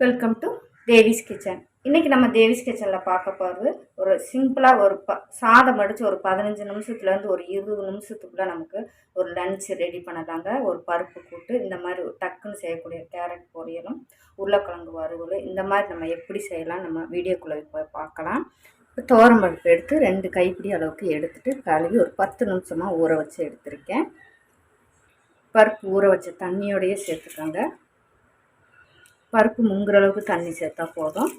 Welcome to Devi's kitchen இன்றைக்கி நம்ம தேவிஸ் கிச்சனில் பார்க்க போகிறது ஒரு சிம்பிளாக ஒரு ப சாதம் அடித்து ஒரு பதினஞ்சு நிமிஷத்துலேருந்து ஒரு இருபது நிமிஷத்துக்குள்ளே நமக்கு ஒரு லன்ச் ரெடி பண்ணலாங்க ஒரு பருப்பு கூட்டு இந்த மாதிரி டக்குன்னு செய்யக்கூடிய கேரட் பொரியலும் உருளைக்கிழங்கு வறுவல் இந்த மாதிரி நம்ம எப்படி செய்யலாம் நம்ம வீடியோக்குள்ளே போய் பார்க்கலாம். தோரம் பருப்பு எடுத்து ரெண்டு கைப்பிடி அளவுக்கு எடுத்துட்டு கழுவி ஒரு பத்து நிமிஷமாக ஊற வச்சு எடுத்திருக்கேன். பருப்பு ஊற வச்ச தண்ணியோடையே சேர்த்துக்கோங்க. பருப்பு முங்குற அளவுக்கு தண்ணி சேர்த்தா போதும்.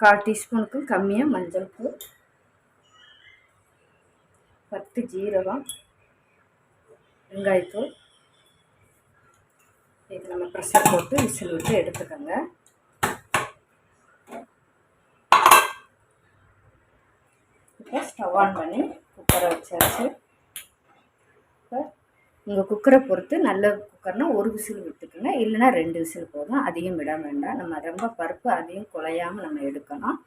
கால் டீஸ்பூனுக்கு கம்மியாக மஞ்சள் தூள் பத்து ஜீரகம். வெங்காயத்தூள். இது நம்ம ப்ரெஷர் போட்டு விசில் விட்டு எடுத்துக்கோங்க. இப்போ ஸ்டவ் ஆன் பண்ணி குக்கரை வச்சாச்சு. இப்போ உங்கள் குக்கரை பொறுத்து நல்ல குக்கர்னால் ஒரு விசில் விட்டுக்குங்க. இல்லைன்னா ரெண்டு விசில் போதும். அதிகம் விட வேண்டாம். நம்ம ரொம்ப பருப்பு அதிகம் குலையாமல் நம்ம எடுக்கணும்.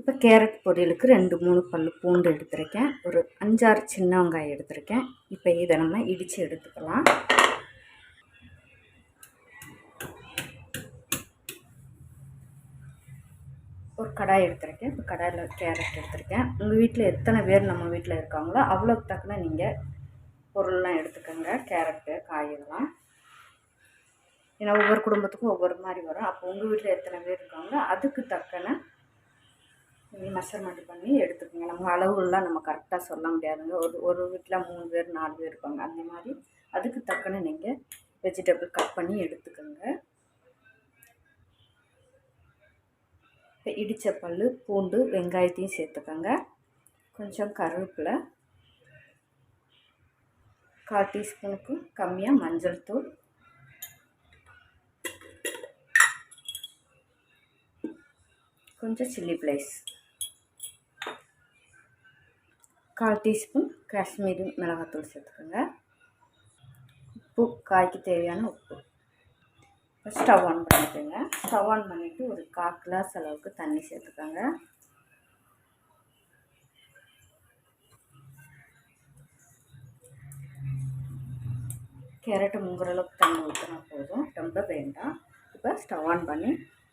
இப்போ கேரட் பொரியலுக்கு ரெண்டு மூணு பல் பூண்டு எடுத்திருக்கேன். ஒரு அஞ்சாறு சின்ன வெங்காயம் எடுத்திருக்கேன். இப்போ இதை நம்ம இடித்து எடுத்துக்கலாம். கடாய் எடுத்திருக்கேன். இப்போ கடாயில் கேரட் எடுத்திருக்கேன். உங்கள் வீட்டில் எத்தனை பேர் நம்ம வீட்டில் இருக்காங்களோ அவ்வளோக்கு தக்கன நீங்கள் பொருள்லாம் எடுத்துக்கோங்க. கேரட்டு காய்கறிலாம் ஏன்னா ஒவ்வொரு குடும்பத்துக்கும் ஒவ்வொரு மாதிரி வரும். அப்போ உங்கள் வீட்டில் எத்தனை பேர் இருக்காங்களோ அதுக்கு தக்கன நீங்கள் மெஷர்மெண்ட் பண்ணி எடுத்துக்கோங்க. நம்ம அளவுகள்லாம் நம்ம கரெக்டாக சொல்ல முடியாதுங்க. ஒரு ஒரு வீட்டில் மூணு பேர் நாலு பேர் இருப்பாங்க. அந்த மாதிரி அதுக்கு தக்கன நீங்கள் வெஜிடபிள் கட் பண்ணி எடுத்துக்கோங்க. இப்போ இடித்த பல் பூண்டு வெங்காயத்தையும் சேர்த்துக்கோங்க கொஞ்சம் கருவேப்பிலை கால் டீஸ்பூனுக்கு கம்மியாக மஞ்சள் தூள் கொஞ்சம் சில்லி ஃப்ளைஸ் கால் டீஸ்பூன் காஷ்மீரி மிளகாத்தூள் சேர்த்துக்கோங்க உப்பு காய்க்கு தேவையான உப்பு இப்போ ஸ்டவ் ஆன் பண்ணிக்கோங்க. ஸ்டவ் ஆன் பண்ணிவிட்டு ஒரு கால் கிளாஸ் அளவுக்கு தண்ணி சேர்த்துக்கோங்க. கேரட்டு முங்குற அளவுக்கு தண்ணி ஊற்றினா போதும். ரொம்ப வேண்டாம். இப்போ ஸ்டவ் ஆன் பண்ணி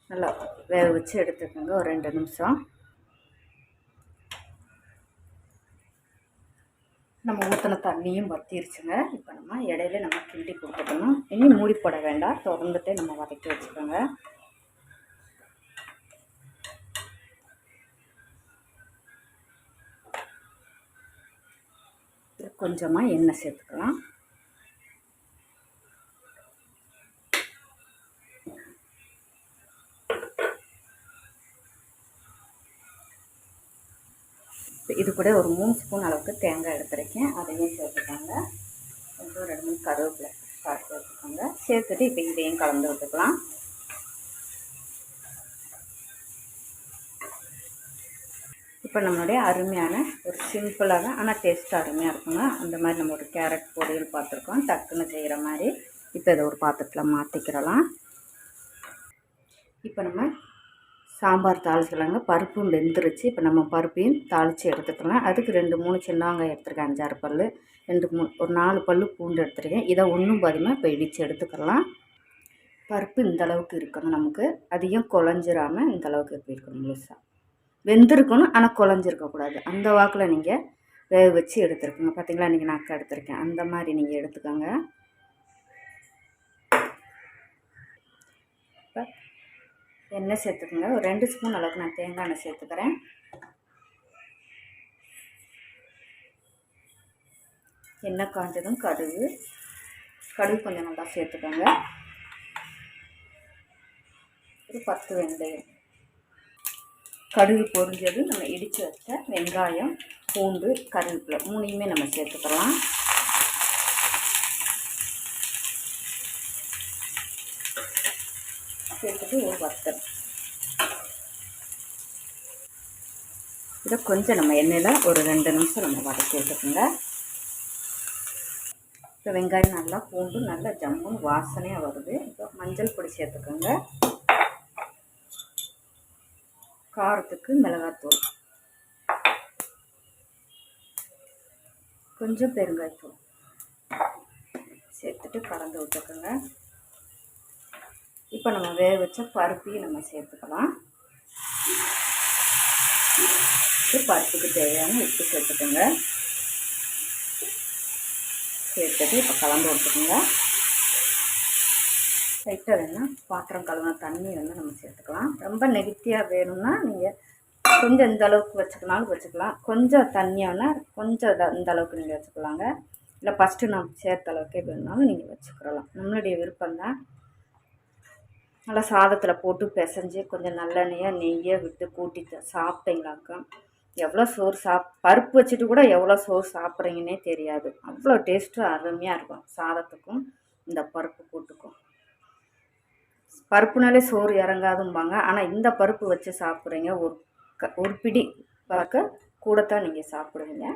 நல்லா வேக வச்சு எடுத்துக்கோங்க. ஒரு ரெண்டு நிமிஷம் நம்ம ஊற்றின தண்ணியும் வற்றிருச்சுங்க இப்போ நம்ம இடையில நம்ம கிண்டி கொடுத்துக்கணும் இனி மூடி போட வேண்டாம். திறந்துட்டே நம்ம வதக்கி வச்சுக்கோங்க. கொஞ்சமாக எண்ணெய் சேர்த்துக்கலாம். இது கூட ஒரு மூணு ஸ்பூன் அளவுக்கு தேங்காய் எடுத்துருக்கேன். அதையும் சேர்த்துக்கோங்க. கொஞ்சம் ரெண்டு மூணு கருவேப்பிலை காய்ச்சி எடுத்துக்கோங்க சேர்த்துட்டு இப்போ இதையும் கலந்து விட்டுக்கலாம். இப்போ நம்மளுடைய அருமையான ஒரு சிம்பிளாக ஆனால் டேஸ்ட்டு அருமையாக இருக்குங்க. அந்த மாதிரி நம்ம ஒரு கேரட் பொரியல் பார்த்துருக்கோம். டக்குன்னு செய்கிற மாதிரி. இப்போ இதை ஒரு பாத்திரத்தில் மாற்றிக்கிறலாம் இப்போ நம்ம சாம்பார் தாளிச்சிக்கலாங்க பருப்பும் வெந்துருச்சு. இப்போ நம்ம பருப்பையும் தாளித்து எடுத்துக்கலாம். அதுக்கு ரெண்டு மூணு சின்ன வெங்காயம் எடுத்துருக்கேன். அஞ்சாறு பல் ரெண்டு மூணு ஒரு நாலு பல் பூண்டு எடுத்துருக்கேன். இதை ஒன்றும் பாதிமாக இப்போ இடித்து எடுத்துக்கலாம். பருப்பு இந்த அளவுக்கு இருக்கணும் நமக்கு. அதிகம் குழஞ்சிராமல் இந்த அளவுக்கு எப்படி இருக்கணும் முழுசாக வெந்திருக்கணும் ஆனால் குழஞ்சிருக்கக்கூடாது அந்த வாக்கில் நீங்கள் வேக வச்சு எடுத்துருக்கோங்க. பார்த்தீங்களா இன்றைக்கி நான் எடுத்திருக்கேன். அந்த மாதிரி நீங்கள் எடுத்துக்கோங்க. இப்போ எண்ணெய் சேர்த்துக்கோங்க. ஒரு ரெண்டு ஸ்பூன் அளவுக்கு நான் தேங்காய் எண்ணெய் சேர்த்துக்கிறேன். எண்ணெய் காஞ்சதும் கடுகு. கடுகு கொஞ்சம் நல்லா சேர்த்துக்கோங்க. ஒரு பத்து வெந்தயம். கடுகு பொரிஞ்சது நம்ம இடித்து வச்ச வெங்காயம் பூண்டு கருவேப்பிலை மூணையுமே நம்ம சேர்த்துக்கலாம். சேர்த்துட்டு ஒரு வத்தல் இதை கொஞ்சம் நம்ம எண்ணெயில் ஒரு ரெண்டு நிமிஷம் நம்ம வதக்கி வச்சுக்கோங்க இப்போ வெங்காயம் நல்லா பூண்டு நல்லா ஜம்முன்னு வாசனையாக வருது. இப்போ மஞ்சள் பொடி சேர்த்துக்கோங்க. காரத்துக்கு மிளகாத்தூள். கொஞ்சம் பெருங்காயத்தூள். சேர்த்துட்டு கலந்து விட்டுக்கோங்க. இப்போ நம்ம வேக வச்ச பருப்பையும் நம்ம சேர்த்துக்கலாம். பருப்புக்கு தேவையான உப்பு சேர்த்துக்கோங்க. சேர்த்துட்டு இப்போ கலந்து விட்டுக்கோங்க லைட்டாக வேணால் பாத்திரம் கழுவின தண்ணி வந்து நம்ம சேர்த்துக்கலாம். ரொம்ப நெகட்டியாக வேணும்னா நீங்கள் கொஞ்சம் இந்த அளவுக்கு வச்சுக்கனாலும் வச்சுக்கலாம். கொஞ்சம் தண்ணியானா கொஞ்சம் இதை இந்த அளவுக்கு நீங்கள் வச்சுக்கலாங்க. இல்லை ஃபஸ்ட்டு நம்ம சேர்த்த அளவுக்கே வேணுனாலும் நீங்கள் வச்சுக்கிறலாம் நம்மளுடைய விருப்பம்தான். நல்லா சாதத்தில் போட்டு பிசைஞ்சு கொஞ்சம் நல்லெண்ணெயாக நெய்யை விட்டு கூட்டி சாப்பிட்டீங்களாக்கா? எவ்வளோ சோறு சாப் பருப்பு வச்சுட்டு கூட எவ்வளோ சோறு சாப்பிட்றீங்கன்னே தெரியாது. அவ்வளோ டேஸ்ட்டு அருமையாக இருக்கும் சாதத்துக்கும் இந்த பருப்பு கூட்டுக்கும். பருப்புனாலே சோறு இறங்காதும்பாங்க. ஆனால் இந்த பருப்பு வச்சு சாப்பிட்றீங்க ஒரு க ஒரு பிடி பார்க்க கூடத்தான் நீங்கள் சாப்பிடுவீங்க.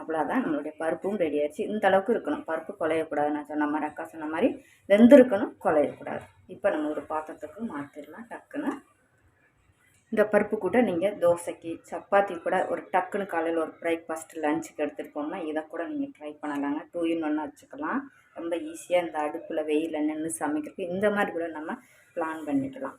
அவ்வளோதான் நம்மளுடைய பருப்பும் ரெடி ஆயிடுச்சு. இந்த அளவுக்கு இருக்கணும். பருப்பு குலையக்கூடாது. நான் சொன்ன மாதிரி அக்கா சொன்ன மாதிரி வெந்திருக்கணும் குலையக்கூடாது. இப்போ நம்ம ஒரு பாத்திரத்துக்கு மாற்றிடலாம் டக்குன்னு. இந்த பருப்பு கூட நீங்கள் தோசைக்கு சப்பாத்தி கூட ஒரு டக்குன்னு காலையில் ஒரு பிரேக்ஃபாஸ்ட் லஞ்சுக்கு எடுத்துகிட்டு போகணும்னா இதை கூட நீங்கள் ட்ரை பண்ணலாங்க. டூ இன் ஒன்று வச்சுக்கலாம். ரொம்ப ஈஸியாக இந்த அடுப்பில் வெயிலில் நின்று சமைக்கிறதுக்கு இந்த மாதிரி கூட நம்ம பிளான் பண்ணிக்கலாம்.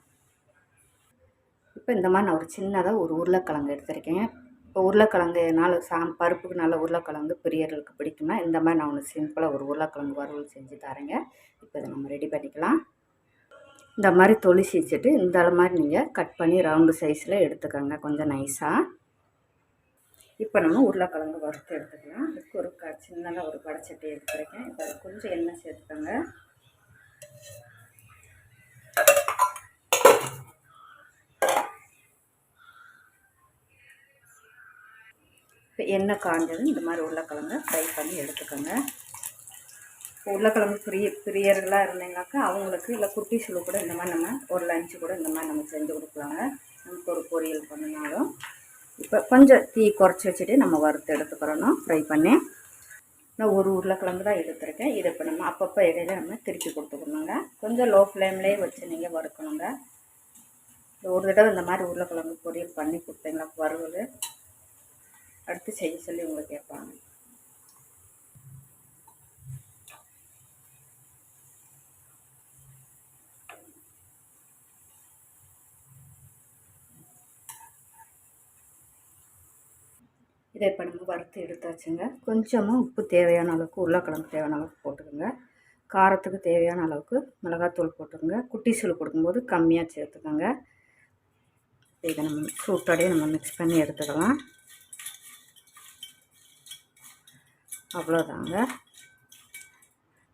இப்போ இந்த மாதிரி நான் ஒரு சின்னதாக ஒரு உருளைக்கிழங்கு எடுத்திருக்கேன். இப்போ உருளைக்கிழங்கு நாலு சாம் பருப்புக்கு நல்ல உருளைக்கிழங்கு பிரியர்களுக்கு பிடிக்கும்னா இந்த மாதிரி நான் ஒன்று சிம்பிளாக ஒரு உருளைக்கிழங்கு வறுவல் செஞ்சு தரேங்க. இப்போ இதை நம்ம ரெடி பண்ணிக்கலாம். இந்த மாதிரி தொளி வச்சுட்டு இந்த மாதிரி நீங்கள் கட் பண்ணி ரவுண்டு சைஸில் எடுத்துக்கோங்க. கொஞ்சம் நைஸாக இப்போ நம்ம உருளைக்கிழங்கு வறுத்து எடுத்துக்கலாம். இதுக்கு ஒரு க சின்னதாக ஒரு கடைச்சட்டி எடுத்துருக்கேன். இப்போ கொஞ்சம் எண்ணெய் சேர்த்துக்கோங்க. இப்போ எண்ணெய் காஞ்சதும் இந்த மாதிரி உருளைக்கிழங்க ஃப்ரை பண்ணி எடுத்துக்கோங்க. உருளைக்கிழங்கு பிரிய பிரியர்களாக இருந்தீங்கனாக்கா அவங்களுக்கு இல்லை குட்டி சுழு கூட இந்த மாதிரி நம்ம ஒரு லஞ்சு கூட இந்த மாதிரி நம்ம செஞ்சு கொடுக்கலாங்க. நமக்கு ஒரு பொரியல் பண்ணினாலும் இப்போ கொஞ்சம் தீ குறைச்சி வச்சுட்டு நம்ம வறுத்து எடுத்துக்கிறணும். ஃப்ரை பண்ணி. நான் ஒரு உருளைக்கிழங்கு தான் எடுத்துருக்கேன். இதை இப்போ நம்ம அப்பப்போ இடையில நம்ம திருப்பி கொடுத்துக்கணுங்க. கொஞ்சம் லோ ஃப்ளேம்லேயே வச்சு நீங்கள் வறுக்கணுங்க. ஒரு தடவை இந்த மாதிரி உருளைக்கிழங்கு பொரியல் பண்ணி கொடுத்தீங்களா? வறுவல். அடுத்து செய்ய சொல்லி உங்களை கேட்பாங்க. இதை இப்போ நம்ம வறுத்து எடுத்தாச்சுங்க. கொஞ்சமாக உப்பு தேவையான அளவுக்கு உருளைக்கிழங்கு தேவையான அளவுக்கு போட்டுக்கோங்க. காரத்துக்கு தேவையான அளவுக்கு மிளகாத்தூள் போட்டுக்கோங்க. குட்டி சூள் கொடுக்கும்போது கம்மியாக சேர்த்துக்கோங்க. இதை நம்ம சூட்டோடையே நம்ம மிக்ஸ் பண்ணி எடுத்துக்கலாம். அவ்வளோதாங்க.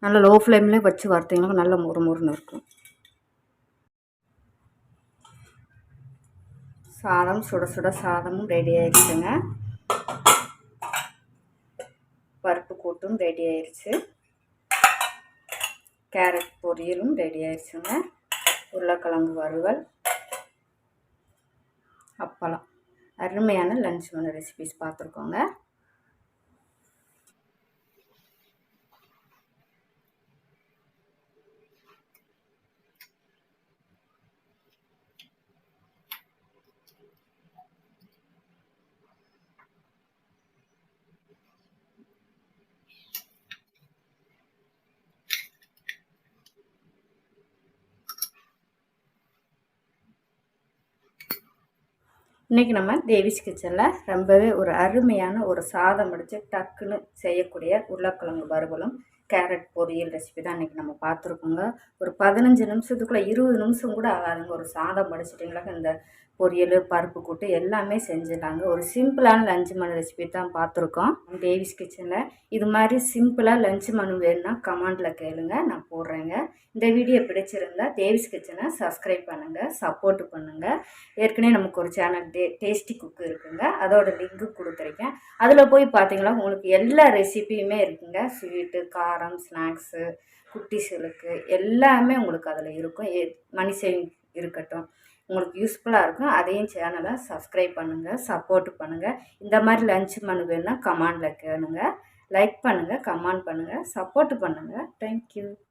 நல்லா லோ ஃப்ளேம்லேயே வச்சு வறுத்தீங்கன்னா நல்ல முறு முறுன்னு இருக்கும். சாதம் சுட சுட சாதமும் ரெடி ஆகிடுச்சுங்க பருப்பு ரெடி ஆயிடுச்சு கேரட் பொரியலும் ரெடி ஆயிடுச்சுங்க உருளைக்கிழங்கு வறுவல் அப்பளம். அருமையான லஞ்ச் ஒன்று ரெசிபிஸ் பார்த்துருக்கோங்க. இன்றைக்கி நம்ம தேவிஸ் கிச்சனில் ரொம்பவே ஒரு அருமையான ஒரு சாதம் அடித்து டக்குன்னு செய்யக்கூடிய உருளைக்கிழங்கு வறுவலும் கேரட் பொரியல் ரெசிபி தான் இன்றைக்கி நம்ம பார்த்துருக்கோங்க. ஒரு பதினஞ்சு நிமிஷத்துக்குள்ளே இருபது நிமிஷம் கூட ஆகாதுங்க. ஒரு சாதம் படிச்சிட்டிங்களாக்க இந்த பொரியல் பருப்பு கூட்டு எல்லாமே செஞ்சிடலாங்க. ஒரு சிம்பிளான லஞ்ச் மனு ரெசிபி தான் பார்த்துருக்கோம் டேவிஸ் கிச்சனில். இது மாதிரி சிம்பிளாக லஞ்ச் மனு வேணும்னா கமெண்டில் கேளுங்க நான் போடுறேங்க. இந்த வீடியோ பிடிச்சிருந்தா டேவிஸ் கிச்சனை சப்ஸ்கிரைப் பண்ணுங்கள் சப்போர்ட் பண்ணுங்கள் ஏற்கனவே நமக்கு ஒரு சேனல் டே டேஸ்டி குக்கு இருக்குங்க. அதோட லிங்க்கு கொடுத்துருக்கேன். அதில் போய் பார்த்தீங்களா உங்களுக்கு எல்லா ரெசிபியுமே இருக்குங்க. ஸ்வீட்டு காரம் ஸ்நாக்ஸு குட்டி சிலுக்கு எல்லாமே உங்களுக்கு அதில் இருக்கும். ஏ மணி சேவிங் இருக்கட்டும். உங்களுக்கு யூஸ்ஃபுல்லாக இருக்கும். அதையும் சேனலை சப்ஸ்கிரைப் பண்ணுங்கள் சப்போர்ட் பண்ணுங்கள் இந்த மாதிரி லஞ்ச் மனு வேணுன்னா கமெண்டில் கேளுங்கள் லைக் பண்ணுங்கள் கமெண்ட் பண்ணுங்கள் சப்போர்ட் பண்ணுங்கள் தேங்க்யூ